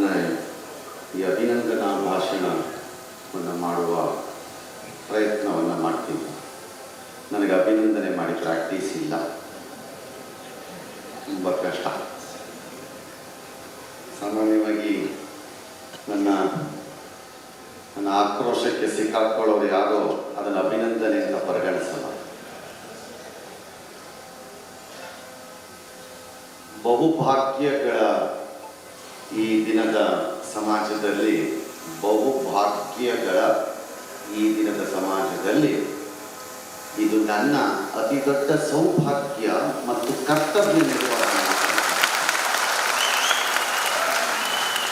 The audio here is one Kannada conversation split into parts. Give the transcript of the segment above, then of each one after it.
ನನ್ನ ಈ ಅಭಿನಂದನಾ ಭಾಷಣವನ್ನು ಮಾಡುವ ಪ್ರಯತ್ನವನ್ನು ಮಾಡ್ತೀನಿ. ನನಗೆ ಅಭಿನಂದನೆ ಮಾಡಿ ಪ್ರಾಕ್ಟೀಸ್ ಇಲ್ಲ. ತುಂಬ ಕಷ್ಟ. ಸಾಮಾನ್ಯವಾಗಿ ನನ್ನ ನನ್ನ ಆಕ್ರೋಶಕ್ಕೆ ಸಿಕ್ಕಾಕೊಳ್ಳೋರು ಯಾರೋ ಅದನ್ನು ಅಭಿನಂದನೆ ಅಂತ ಪರಿಗಣಿಸಲ್ಲ. ಬಹುಭಾಗ್ಯಗಳ ಈ ದಿನದ ಸಮಾಜದಲ್ಲಿ ಬಹುಭಾಗ್ಯಗಳ ಈ ದಿನದ ಸಮಾಜದಲ್ಲಿ ಇದು ನನ್ನ ಅತಿ ದೊಡ್ಡ ಸೌಭಾಗ್ಯ ಮತ್ತು ಕರ್ತವ್ಯ ನಿರ್ವಹಣೆ.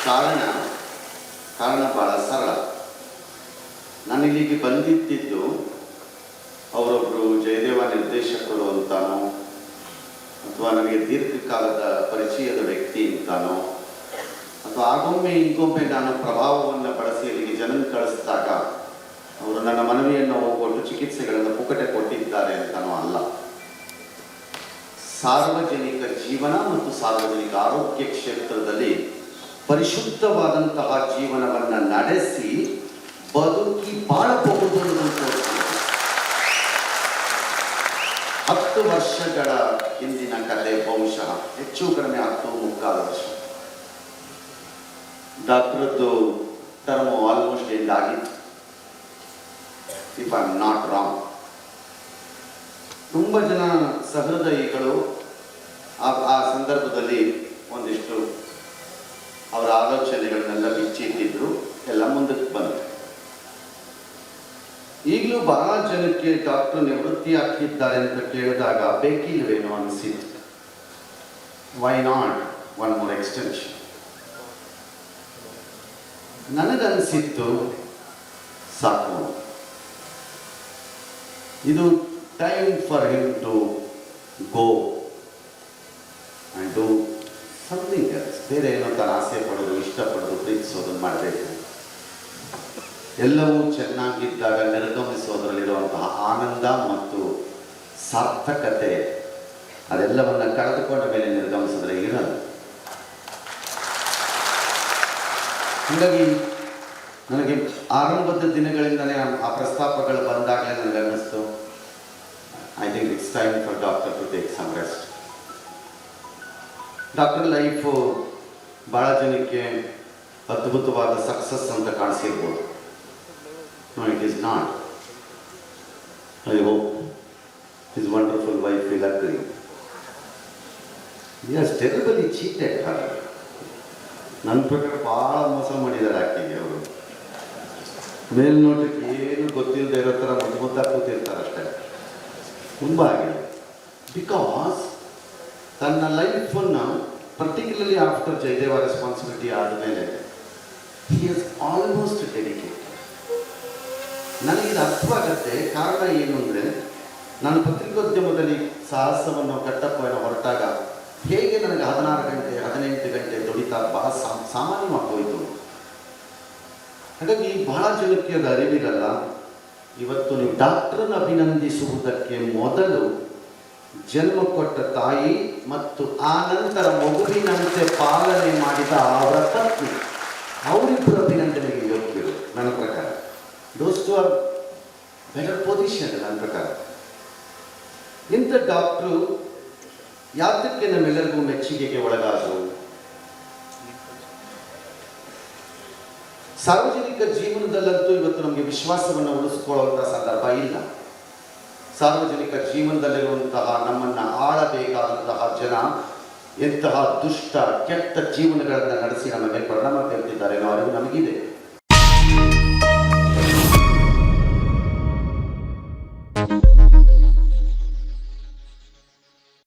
ಕಾರಣ ಕಾರಣ ಬಹಳ ಸರಳ. ನಾನು ಇಲ್ಲಿಗೆ ಬಂದಿದ್ದಿದ್ದು ಅವರೊಬ್ಬರು ಜಯದೇವ ನಿರ್ದೇಶಕರು ಅಂತಾನೋ, ಅಥವಾ ನನಗೆ ದೀರ್ಘಕಾಲದ ಪರಿಚಯದ ವ್ಯಕ್ತಿ ಅಂತಾನೋ ಅಥವಾ ಆಗೊಮ್ಮೆ ಈಗೊಮ್ಮೆ ನಾನು ಪ್ರಭಾವವನ್ನು ಬಳಸಿ ಅಲ್ಲಿಗೆ ಜನನ ಕಳಿಸಿದಾಗ ಅವರು ನನ್ನ ಮನವಿಯನ್ನು ಹೋಗೊಟ್ಟು ಚಿಕಿತ್ಸೆಗಳನ್ನು ಪುಕಟೆ ಕೊಟ್ಟಿದ್ದಾರೆ ಅಂತಲೂ ಅಲ್ಲ ಸಾರ್ವಜನಿಕ ಜೀವನ ಮತ್ತು ಸಾರ್ವಜನಿಕ ಆರೋಗ್ಯ ಕ್ಷೇತ್ರದಲ್ಲಿ ಪರಿಶುದ್ಧವಾದಂತಹ ಜೀವನವನ್ನ ನಡೆಸಿ ಬದುಕಿ ಬಾಳಬಹುದು. ಹತ್ತು ವರ್ಷಗಳ ಹಿಂದಿನ ಕಲೆ ಬಹುಶಃ ಹೆಚ್ಚು ಕಡಿಮೆ ಹತ್ತು, ಮುಕ್ಕಾಲು ವರ್ಷ ಡಾಕ್ಟರದ್ದು ಟರ್ಮು ಆಲ್ಮೋಸ್ಟ್ ಎಂಡ್ ಆಗಿತ್ತು ಇಫ್ ಐ ನಾಟ್ ರಾಂಗ್ ತುಂಬ ಜನ ಸಹೃದಯಿಗಳು ಆ ಆ ಸಂದರ್ಭದಲ್ಲಿ ಒಂದಿಷ್ಟು ಅವರ ಆಲೋಚನೆಗಳನ್ನೆಲ್ಲ ಬಿಚ್ಚಿಟ್ಟಿದ್ರು, ಎಲ್ಲ ಮುಂದಕ್ಕೆ ಬಂತು ಈಗಲೂ ಬಹಳ ಜನಕ್ಕೆ ಡಾಕ್ಟರ್ ನಿವೃತ್ತಿ ಆಗ್ತಿದ್ದಾರೆ ಅಂತ ಕೇಳಿದಾಗ ಬೇಕಿಲ್ವೇನೋ ಅನಿಸಿತ್ತು. Why not one more extension ನನಗನ್ಸಿತ್ತು ಸಾಕು. ಇದು time for him to go and to something else ಬೇರೆ ಏನೋ ತಾನು ಆಸೆ ಪಡೋದು ಇಷ್ಟಪಡೋದು ಪ್ರೀತಿಸೋದನ್ನು ಮಾಡಬೇಕು. ಎಲ್ಲವೂ ಚೆನ್ನಾಗಿದ್ದಾಗ ನಿರ್ಗಮಿಸೋದ್ರಲ್ಲಿರುವಂತಹ ಆನಂದ ಮತ್ತು ಸಾರ್ಥಕತೆ ಅದೆಲ್ಲವನ್ನು ಕಳೆದುಕೊಂಡ ಮೇಲೆ ನಿರ್ಗಮಿಸಿದ್ರೆ ಇರಲ್ಲ ಹಾಗಾಗಿ ನನಗೆ ಆರಂಭದ ದಿನಗಳಿಂದಲೇ ಆ- ಆ ಪ್ರಸ್ತಾಪಗಳು ಬಂದಾಗಲೇ ನನಗೆ ಅನ್ನಿಸ್ತು I think it's time for doctor to take some rest doctor life ಭಾಳ ಜನಕ್ಕೆ ಅದ್ಭುತವಾದ ಸಕ್ಸಸ್ ಅಂತ ಕಾಣಿಸಿರ್ಬೋದು No, it is not. I hope his wonderful wife will agree. He has terribly cheated her. ನನ್ನ ಪ್ರಕಾರ ಭಾಳ ಮೋಸ ಮಾಡಿದ್ದಾರೆ ಆಕೆಗೆ ಅವರು. ಮೇಲ್ನೋಟಕ್ಕೆ ಏನು ಗೊತ್ತಿಲ್ಲದೆ ಇರೋ ಥರ ಮುದ್ದು ಮುದ್ದಾಗಿ ಕೂತಿರ್ತಾರೆ ಅಷ್ಟೇ. ತುಂಬ ಆಗಿದೆ ಬಿಕಾಸ್ ತನ್ನ ಲೈಫನ್ನು ಪರ್ಟಿಕ್ಯುಲರ್ಲಿ ಆಫ್ಟರ್ ಜಯದೇವ ರೆಸ್ಪಾನ್ಸಿಬಿಲಿಟಿ ಆದಮೇಲೆ ಹಿ ಹಸ್ ಆಲ್ಮೋಸ್ಟ್ ಡೆಡಿಕೇಟ್ ನನಗಿದು ಅರ್ಥವಾಗತ್ತೆ. ಕಾರಣ ಏನು ಅಂದರೆ ನಾನು ಪತ್ರಿಕೋದ್ಯಮದಲ್ಲಿ ಸಾಹಸವನ್ನು ಕಟ್ಟಪ್ಪನ ಹೊರಟಾಗ ಹೇಗೆ ನನಗೆ ಹದಿನಾರು ಗಂಟೆ ದುಡಿತಾ ಬಹಳ ಸಾಮಾನ್ಯವಾಗೋಯಿತು ಹಾಗಾಗಿ ಬಹಳ ಜನಕ್ಕೆ ಅದು ಅರಿವಿರಲ್ಲ, ಇವತ್ತು ನೀವು ಡಾಕ್ಟರ್ನ ಅಭಿನಂದಿಸುವುದಕ್ಕೆ ಮೊದಲು ಜನ್ಮ ಕೊಟ್ಟ ತಾಯಿ ಮತ್ತು ಆ ನಂತರ ಮಗುವಿನಂತೆ ಪಾಲನೆ ಮಾಡಿದ ಅವರ ಪತ್ನಿ ಅವರಿಬ್ಬರು ಅಭಿನಂದನೆಗೆ ಯೋಗ್ಯರು, ನನ್ನ ಪ್ರಕಾರ. Those two are better position ನನ್ನ ಪ್ರಕಾರ. ಇಂಥ ಡಾಕ್ಟ್ರು ಯಾತಕ್ಕೆ ನಮ್ಮೆಲ್ಲರಿಗೂ ಮೆಚ್ಚುಗೆಗೆ ಒಳಗಾದರು? ಸಾರ್ವಜನಿಕ ಜೀವನದಲ್ಲಂತೂ ಇವತ್ತು ನಮಗೆ ವಿಶ್ವಾಸವನ್ನು ಉಳಿಸ್ಕೊಳ್ಳುವಂಥ ಸಂದರ್ಭ ಇಲ್ಲ. ಸಾರ್ವಜನಿಕ ಜೀವನದಲ್ಲಿರುವಂತಹ ನಮ್ಮನ್ನು ಆಳಬೇಕಾದಂತಹ ಜನ, ಎಂತಹ ದುಷ್ಟ, ಕೆಟ್ಟ ಜೀವನಗಳನ್ನು ನಡೆಸಿ ನಮಗೆ ಪರಿಣಾಮ ಬೀರ್ತಿದ್ದಾರೆ ಅನ್ನೋ ಅರಿವು ನಮಗಿದೆ.